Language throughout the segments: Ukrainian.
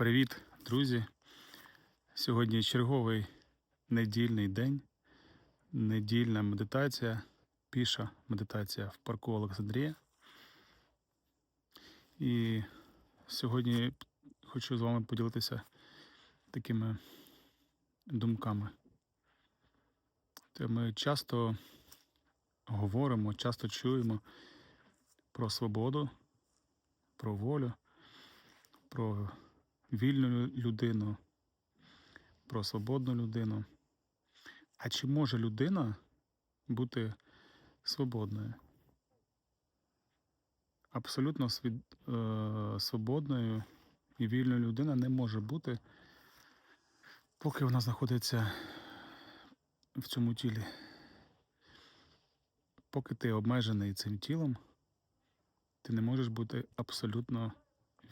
Привіт, друзі! Сьогодні черговий недільний день, недільна медитація, піша медитація в парку Олександрія. І сьогодні хочу з вами поділитися такими думками. Ми часто говоримо, часто чуємо про свободу, про волю, про вільну людину, про свободну людину. А чи може людина бути свободною? Абсолютно свід... е, свободною і вільною людина не може бути, поки вона знаходиться в цьому тілі. Поки ти обмежений цим тілом, ти не можеш бути абсолютно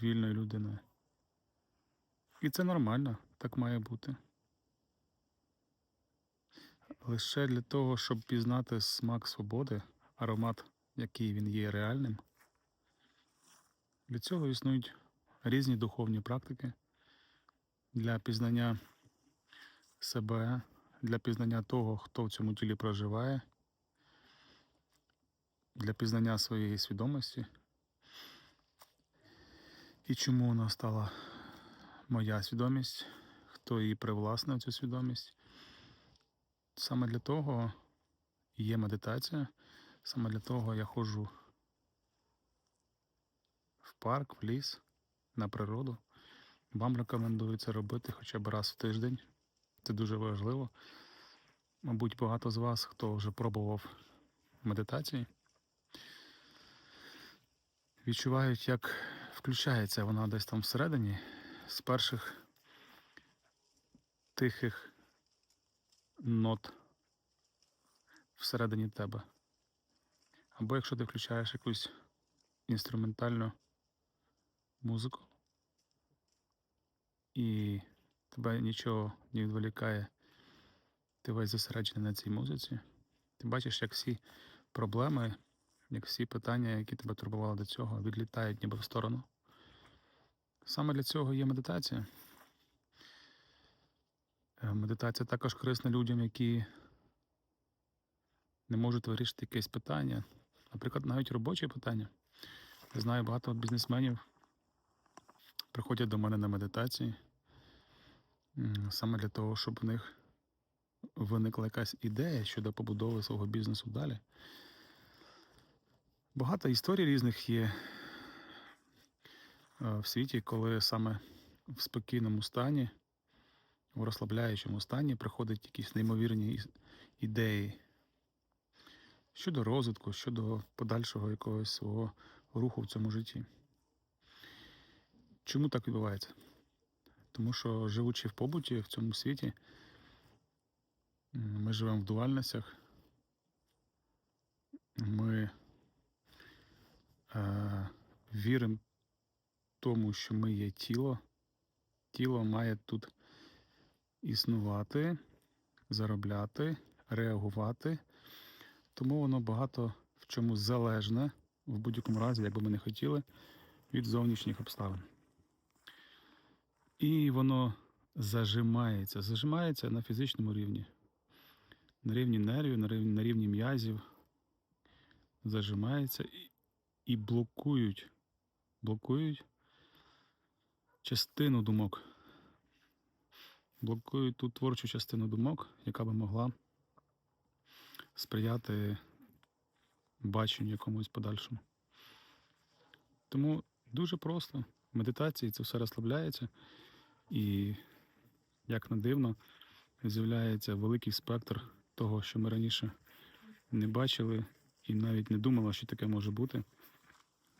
вільною людиною. І це нормально, так має бути. Лише для того, щоб пізнати смак свободи, аромат, який він є реальним. Для цього існують різні духовні практики для пізнання себе, для пізнання того, хто в цьому тілі проживає, для пізнання своєї свідомості і чому вона стала моя свідомість, хто її привласнив цю свідомість. Саме для того є медитація, саме для того я ходжу в парк, в ліс, на природу. Вам рекомендую це робити хоча б раз в тиждень. Це дуже важливо. Мабуть, багато з вас, хто вже пробував медитації, відчувають, як включається вона десь там всередині з перших тихих нот всередині тебе. Або якщо ти включаєш якусь інструментальну музику і тебе нічого не відволікає, ти весь зосереджений на цій музиці, ти бачиш, як всі проблеми, як всі питання, які тебе турбували до цього, відлітають ніби в сторону. Саме для цього є медитація. Е, Медитація також корисна людям, які не можуть вирішити якесь питання. Наприклад, навіть робочі питання. Я знаю багато бізнесменів приходять до мене на медитації саме для того, щоб в них виникла якась ідея щодо побудови свого бізнесу далі. Багато історій різних є в світі, коли саме в спокійному стані, в розслабляючому стані приходять якісь неймовірні ідеї щодо розвитку, щодо подальшого якогось свого руху в цьому житті. Чому так відбувається? Тому що живучи в побуті в цьому світі, ми живемо в дуальностях, ми е, віримо тому, що ми є тіло. Тіло має тут існувати, заробляти, реагувати. Тому воно багато в чому залежне, в будь-якому разі, як би ми не хотіли, від зовнішніх обставин. І воно зажимається, зажимається на фізичному рівні, на рівні нервів, на рівні, на рівні м'язів, зажимається і, і блокують, блокують частину думок. Блокують ту творчу частину думок, яка би могла сприяти баченню якомусь подальшому. Тому дуже просто. В медитації це все розслабляється, і, як не дивно, з'являється великий спектр того, що ми раніше не бачили і навіть не думали, що таке може бути.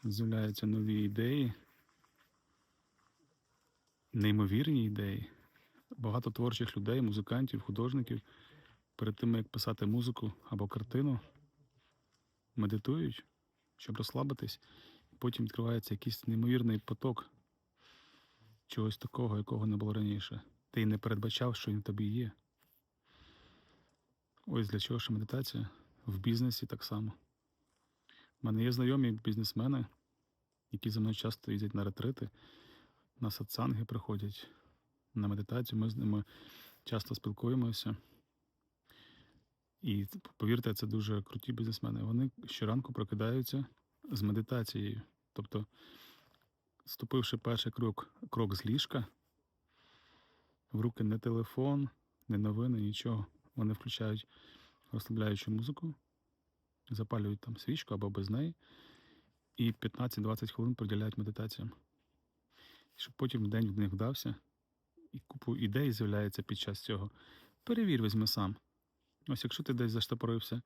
З'являються нові ідеї, неймовірні ідеї. Багато творчих людей, музикантів, художників перед тим, як писати музику або картину, медитують, щоб розслабитись, потім відкривається якийсь неймовірний поток чогось такого, якого не було раніше. Ти й не передбачав, що він в тобі є. Ось для чого ж медитація в бізнесі так само. У мене є знайомі бізнесмени, які за мною часто їздять на ретрити. На сатсанги приходять на медитацію. Ми з ними часто спілкуємося. І повірте, це дуже круті бізнесмени. Вони щоранку прокидаються з медитацією. Тобто, ступивши перший крок, крок з ліжка, в руки не телефон, не новини, нічого. Вони включають розслабляючу музику, запалюють там свічку або без неї, і 15-20 хвилин приділяють медитаціям. Щоб потім день в них вдався, і купу ідей з'являється під час цього. Перевір, візьми сам. Ось якщо ти десь заштопорився,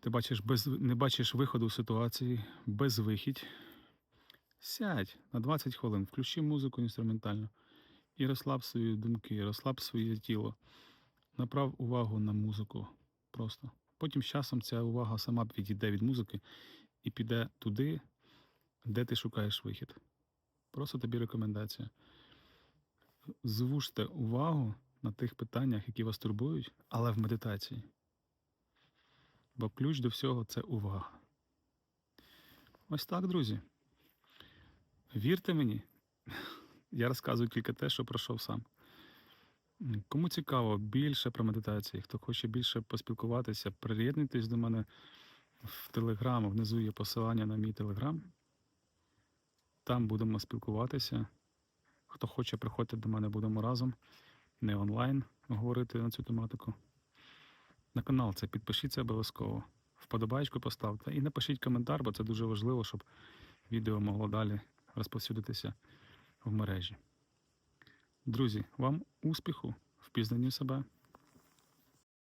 ти бачиш без, не бачиш виходу з ситуації, безвихідь, сядь на 20 хвилин, включи музику інструментальну і розслаб свої думки, розслаб своє тіло, направ увагу на музику просто. Потім з часом ця увага сама відійде від музики і піде туди, де ти шукаєш вихід. Просто тобі рекомендація. Звужте увагу на тих питаннях, які вас турбують, але в медитації. Бо ключ до всього це увага. Ось так, друзі. Вірте мені, я розказую тільки те, що пройшов сам. Кому цікаво більше про медитації, хто хоче більше поспілкуватися, приєднуйтесь до мене в Телеграм. Внизу є посилання на мій Телеграм. Там будемо спілкуватися. Хто хоче, приходьте до мене, будемо разом, не онлайн говорити на цю тематику. На канал це підпишіться обов'язково. Вподобайку поставте і напишіть коментар, бо це дуже важливо, щоб відео могло далі розповсюдитися в мережі. Друзі, вам успіху в пізнанні себе.